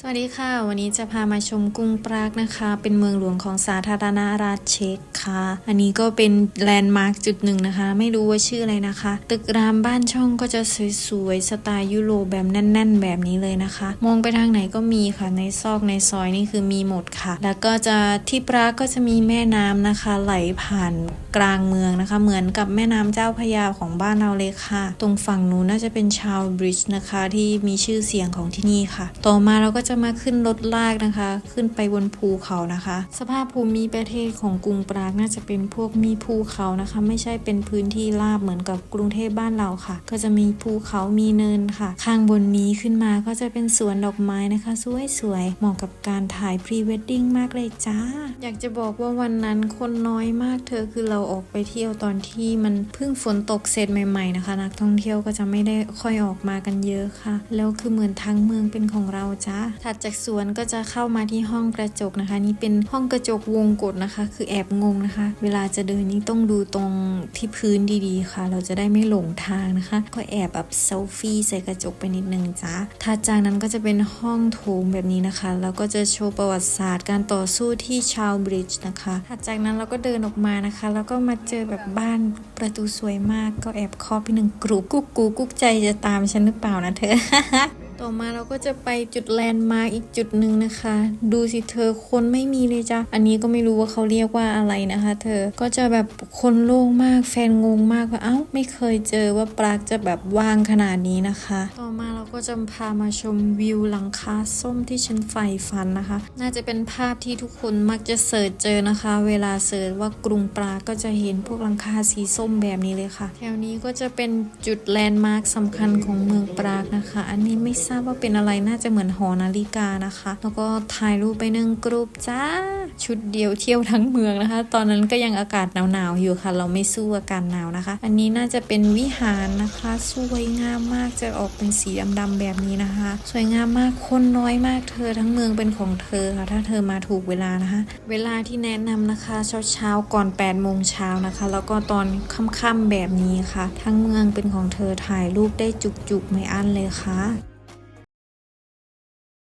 สวัสดีค่ะ วันนี้จะพามาชมกรุงปรากนะคะ เป็นเมืองหลวงของสาธารณรัฐเช็กคะ อันนี้ก็เป็นแลนด์มาร์คจุดหนึ่งนะคะ ไม่รู้ว่าชื่ออะไรนะคะ ตึกรามบ้านช่องก็จะสวยๆสไตล์ยุโรปแบบแน่น ๆ แบบนี้เลยนะคะ มองไปทางไหนก็มีค่ะในซอกในซอยนี่คือมีหมดค่ะ แล้วก็จะที่ปรากก็จะมีแม่น้ำนะคะ ไหลผ่านกลางเมืองนะคะ เหมือนกับแม่น้ำเจ้าพยาของบ้านเราเลยค่ะ ตรงฝั่งนู้นน่าจะเป็นชาวบริดจ์นะคะ ที่มีชื่อเสียงของที่นี่ค่ะ ต่อมาเราก็จะมาขึ้นรถลากนะคะ ขึ้นไปบนภูเขานะคะ สภาพภูมิประเทศของกรุงปรากน่าจะเป็นพวกมีภูเขานะคะ ไม่ใช่เป็นพื้นที่ราบเหมือนกับกรุงเทพบ้านเราค่ะ ก็จะมีภูเขามีเนินค่ะ ข้างบนนี้ขึ้นมาก็จะเป็นสวนดอกไม้นะคะ สวยๆเหมาะกับการถ่ายพรีเวดดิ้งมากเลยจ้า อยากจะบอกว่าวันนั้นคนน้อยมากเธอคือเราออกไปเที่ยวตอนที่มันเพิ่งฝนตกเสร็จใหม่ ๆนะคะ นักท่องเที่ยวก็จะไม่ได้ค่อยออกมากันเยอะค่ะ แล้วคือเหมือนทั้งเมืองเป็นของเราจ้าถัดจากสวนก็จะเข้ามาที่ห้องกระจกนะคะ นี่เป็นห้องกระจกวงกดนะคะ คือแอบงงนะคะ เวลาจะเดินนี่ต้องดูตรงที่พื้นดีๆค่ะ เราจะได้ไม่หลงทางนะคะ ก็แอบแบบเซลฟี่ใส่กระจกไปนิดนึงจ้าถัดจากนั้นก็จะเป็นห้องโถงแบบนี้นะคะ แล้วก็จะโชว์ประวัติศาสตร์การต่อสู้ที่ชาวบริดจ์นะคะถัดจากนั้นเราก็เดินออกมานะคะ แล้วก็มาเจอแบบบ้านประตูสวยมาก ก็แอบเคาะไปหนึ่งกรุบกุ๊กกูกุ๊กใจจะตามฉันหรือเปล่านะเธอ ต่อมาเราก็จะไปจุดแลนด์มาร์กอีกจุดหนึ่งนะคะ ดูสิเธอคนไม่มีเลยจ้ะอันนี้ก็ไม่รู้ว่าเขาเรียกว่าอะไรนะคะ เธอก็จะแบบคนโล่งมากแฟนงงมากว่าเอ้าไม่เคยเจอว่าปรากจะแบบว่างขนาดนี้นะคะ ต่อมาเราก็จะพามาชมวิวหลังคาส้มที่ฉันใฝ่ฝันนะคะ น่าจะเป็นภาพที่ทุกคนมักจะเสิร์ชเจอนะคะ เวลาเสิร์ชว่ากรุงปรากก็จะเห็นพวกหลังคาสีส้มแบบนี้เลยค่ะแถวนี้ก็จะเป็นจุดแลนด์มาร์คสำคัญของเมืองปรากนะคะ อันนี้ไม่ทราบว่าเป็นอะไรน่าจะเหมือนหอนาฬิกานะคะ แล้วก็ถ่ายรูปไปหนึ่งกรุ๊ปจ้า ชุดเดียวเที่ยวทั้งเมืองนะคะ ตอนนั้นก็ยังอากาศหนาวๆอยู่ค่ะ เราไม่สู้อากาศหนาวนะคะ อันนี้น่าจะเป็นวิหารนะคะ สวยงามมากจะออกเป็นสีดำๆแบบนี้นะคะ สวยงามมากคนน้อยมากเธอทั้งเมืองเป็นของเธอค่ะ ถ้าเธอมาถูกเวลานะคะ เวลาที่แนะนำนะคะเช้าๆก่อน8โมงเช้านะคะ แล้วก็ตอนค่ำๆแบบนี้ค่ะ ทั้งเมืองเป็นของเธอถ่ายรูปได้จุกๆไม่อั้นเลยค่ะ